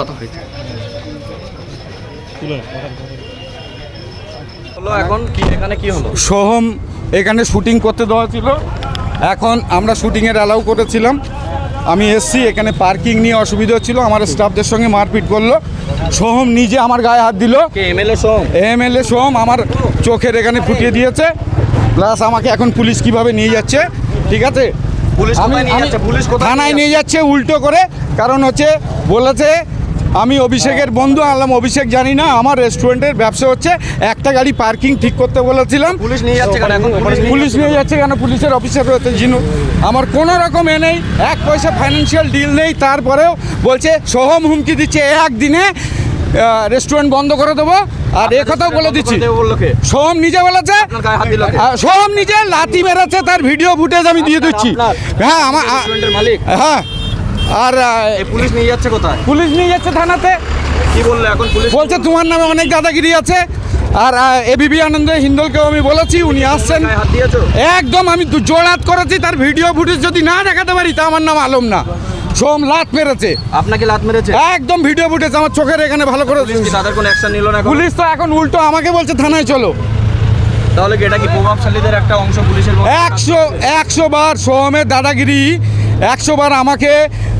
কথা হয়েছে হলো এখন কি এখানে কি হলো? সোহম এখানে শুটিং করতে দেওয়া ছিল। এখন আমরা শুটিংয়ের অ্যালাউ করেছিলাম। আমি এসছি এখানে পার্কিং নিয়ে অসুবিধা ছিল আমার স্টাফদের সঙ্গে মারপিট করল। সোহম নিজে আমার গায়ে হাত দিল। কে এমএলএ সোম এমএলএ সোহম আমার চোখের এখানে ফুটিয়ে দিয়েছে। প্লাস আমাকে এখন পুলিশ কীভাবে নিয়ে যাচ্ছে ঠিক আছে? পুলিশ আমি নিয়ে যাচ্ছে? পুলিশ কোথায় থানায় নিয়ে নিয়ে যাচ্ছে উল্টো করে। কারণ হচ্ছে বলেছে আমি অভিষেকের বন্ধু আনলাম। অভিষেক জানি না আমার রেস্টুরেন্টের ব্যবসা হচ্ছে একটা গাড়ি পার্কিং ঠিক করতে বলেছিলাম। পুলিশ নিয়ে যাচ্ছে কেন? এখন পুলিশ নিয়ে যাচ্ছে কেন? পুলিশের অফিসার রয়েছে জিনু। আমার কোনো রকম এ নেই এক পয়সা ফাইন্যান্সিয়াল ডিল নেই তারপরেও বলছে সোহম হুমকি দিচ্ছে একদিনে রেস্টুরেন্ট বন্ধ করে দেবো। আর এ কথাও বলে দিচ্ছি। সোহম নিজে বলেছে সোহম নিজে লাথি মেরেছে তার ভিডিও ফুটেজ আমি দিয়ে দিচ্ছি। হ্যাঁ আমার মালিক। হ্যাঁ। আর পুলিশ নিয়ে যাচ্ছে কোথায়? পুলিশ নিয়ে যাচ্ছে থানাতে। কি বলল এখন পুলিশ? বলছে তোমার নামে অনেক দাদাগিরি আছে। আর এবিবি আনন্দ হিন্দলকেও আমি বলেছি উনি আসছেন। একদম আমি জোড়াত করেছি তার ভিডিও ফুটেজ যদি না দেখাতে পারি তা আমার নাম আলম না। সোম লাত মেরেছে। আপনাকে লাত মেরেছে? একদম ভিডিও ফুটেজ আমার চোখের এখানে ভালো করে তাদের কোনো অ্যাকশন নিল না? পুলিশ তো এখন উল্টো আমাকে বলছে থানায় চলো। তাহলে কি এটা কি প্রভাবশালীদের একটা অংশ পুলিশের একশো একশো বার সোহমের দাদাগিরি একশো বার আমাকে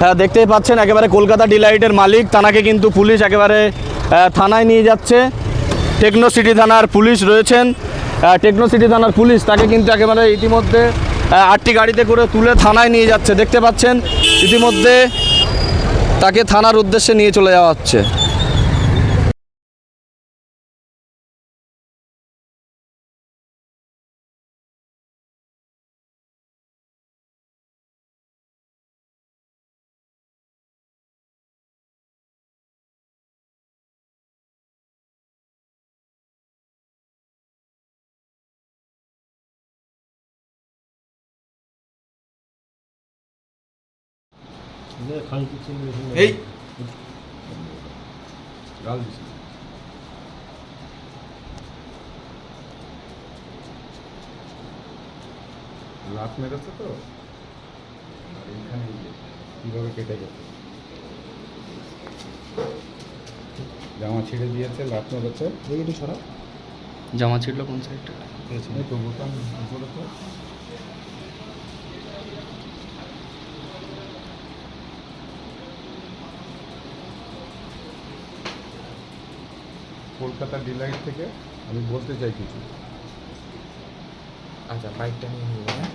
হ্যাঁ দেখতেই পাচ্ছেন, একেবারে কলকাতা ডিলাইটের মালিক তানাকে কিন্তু পুলিশ একেবারে থানায় নিয়ে যাচ্ছে। টেকনো সিটি থানার পুলিশ রয়েছেন। টেকনো সিটি থানার পুলিশ তাকে কিন্তু একেবারে ইতিমধ্যে আটটি গাড়িতে করে তুলে থানায় নিয়ে যাচ্ছে। দেখতে পাচ্ছেন, ইতিমধ্যে তাকে থানার উদ্দেশ্যে নিয়ে চলে যাওয়া হচ্ছে। এই লাত মেরেছে তো আর এইখানে কীভাবে কেটে গেছে জামা ছিঁড়ে দিয়েছে লাত মেরেছে এই সরা জামা ছিড়লো কোন সাইডটা এই তো বোতাম কলকাতা ডিলাইট থেকে আমি বলতে চাই কিছু। আচ্ছা বাইকটা নিয়ে নিয়ে হ্যাঁ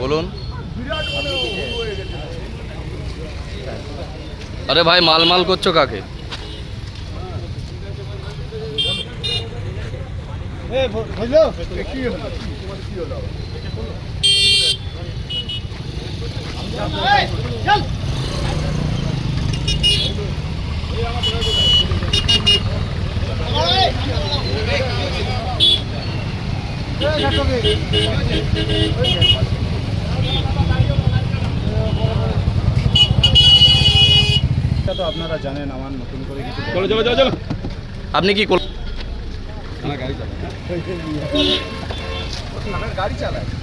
বলুন আরে ভাই মাল মাল করছ কাকে? এটা তো আপনারা জানেন আমার নতুন করে কিছু চলো চলো চলো চলো। আপনি কি কল- গাড়ি চালায় গাড়ি চালায়।